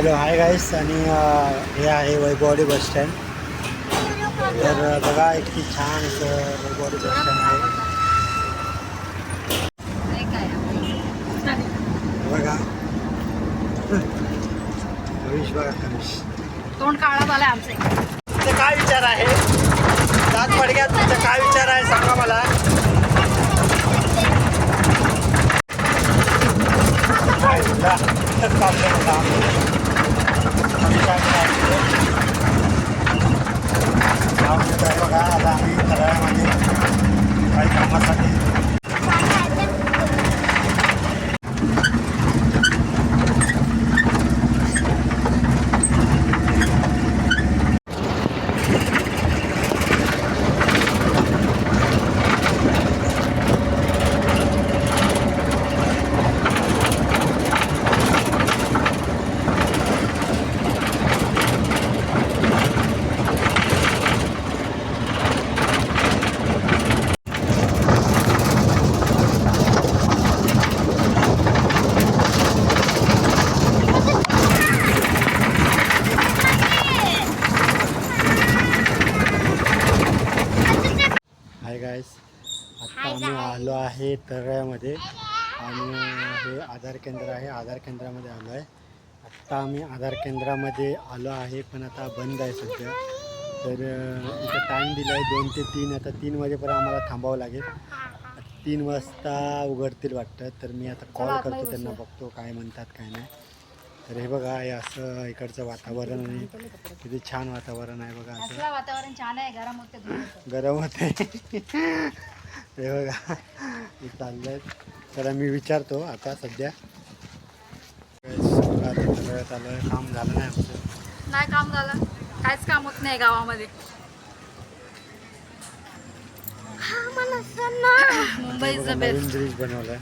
Hello hi guys आणि हे आहे वैभववाडी बस स्टँड. तर बघा किती छान वैभववाडी बस स्टँड आहे. बघा. हरीश बघा हरीश तोंड काळा झालाय आमचे तुमचा काय विचार आहे? दात पडक्यात तुमचा काय विचार आहे सांगा मला. काय? ಚೆನ್ನಾಗಿದೆ हाय गायस आत्ता आम्ही आलो आहे तळ्यामध्ये. आणि हे आधार केंद्र आहे. आधार केंद्रामध्ये आलो आहे. आत्ता आम्ही आधार केंद्रामध्ये आलो आहे पण आता बंद आहे सध्या. तर इथं टाईम दिला आहे दोन ते तीन. आता तीन वाजेपर्यंत आम्हाला थांबावं लागेल. तीन वाजता उघडतील वाटतं. तर मी आता कॉल करतो त्यांना बघतो काय म्हणतात काय नाही. तर हे बघा हे असं इकडचं वातावरण आणि किती छान वातावरण आहे बघा असं. असलं वातावरण छान आहे गरम होते. गरम होते. हे बघा हे चाललंय. तर मी विचारतो आता सध्या. आता सगळ्यात आलं काम झालं नाही आमचं नाही काम झालं. काहीच काम होत नाही गावामध्ये. मुंबई इज द बघा, नवीन बेस्ट ब्रिज बनवलाय.